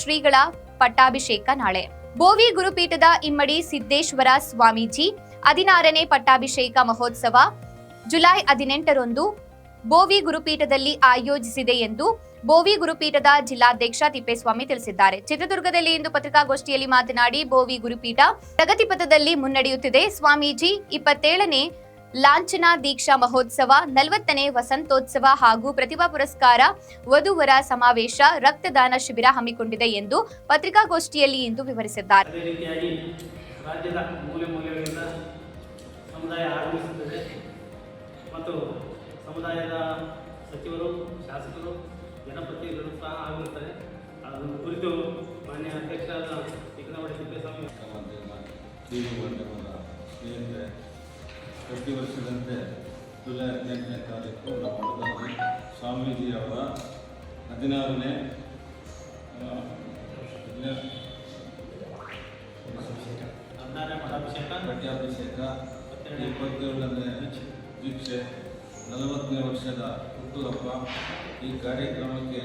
ಶ್ರೀಗಳ ಪಟ್ಟಾಭಿಷೇಕ ನಾಳೆ. ಬೋವಿ ಗುರುಪೀಠದ ಇಮ್ಮಡಿ ಸಿದ್ದೇಶ್ವರ ಸ್ವಾಮೀಜಿ, ಹದಿನಾರನೇ ಪಟ್ಟಾಭಿಷೇಕ ಮಹೋತ್ಸವ, ಜುಲೈ ಹದಿನೆಂಟರಂದು ಬೋವಿ ಗುರುಪೀಠದಲ್ಲಿ ಆಯೋಜಿಸಿದೆ ಎಂದು ಬೋವಿ ಗುರುಪೀಠದ ಜಿಲ್ಲಾಧ್ಯಕ್ಷ ತಿಪ್ಪೇಸ್ವಾಮಿ ತಿಳಿಸಿದ್ದಾರೆ. ಚಿತ್ರದುರ್ಗದಲ್ಲಿ ಇಂದು ಪತ್ರಿಕಾಗೋಷ್ಠಿಯಲ್ಲಿ ಮಾತನಾಡಿ, ಬೋವಿ ಗುರುಪೀಠ ಪ್ರಗತಿ ಪಥದಲ್ಲಿ ಮುನ್ನಡೆಯುತ್ತಿದೆ. ಸ್ವಾಮೀಜಿ, ಇಪ್ಪತ್ತೇಳನೇ ಲಾಂಛನ ದೀಕ್ಷಾ ಮಹೋತ್ಸವ ನಲವತ್ತನೇ ವಸಂತೋತ್ಸವ ಹಾಗೂ ಪ್ರತಿಭಾ ಪುರಸ್ಕಾರ ವಧುವರ ಸಮಾವೇಶ ರಕ್ತದಾನ ಶಿಬಿರ ಹಮ್ಮಿಕೊಂಡಿದೆ ಎಂದು ಪತ್ರಿಕಾಗೋಷ್ಠಿಯಲ್ಲಿ ಇಂದು ವಿವರಿಸಿದ್ದಾರೆ. ಮತ್ತು ಸಮುದಾಯದ ಸಚಿವರು ಶಾಸಕರು ಜನಪ್ರತಿನಿಧಿಗಳು ಸಹ ಆಗಿರುತ್ತಾರೆ. ಅದನ್ನು ಕುರಿತು ಮಾನ್ಯ ಅಧ್ಯಕ್ಷರಾದ ಚಿಕ್ಕನವಾಡಿ ತಿಪ್ಪೇಸ್ವಾಮಿ ಪ್ರತಿ ವರ್ಷದಂತೆ ಜುಲೈ ಹದಿನೆಂಟನೇ ತಾರೀಕು ಮಠದಲ್ಲಿ ಸ್ವಾಮೀಜಿಯವರ ಹದಿನಾರನೇ ಪಟ್ಟಾಭಿಷೇಕ ಇಪ್ಪತ್ತೇಳನೇ ದೀಕ್ಷೆ ನಲವತ್ತನೇ ವರ್ಷದ ಹುಟ್ಟುಹಬ್ಬ ಈ ಕಾರ್ಯಕ್ರಮಕ್ಕೆ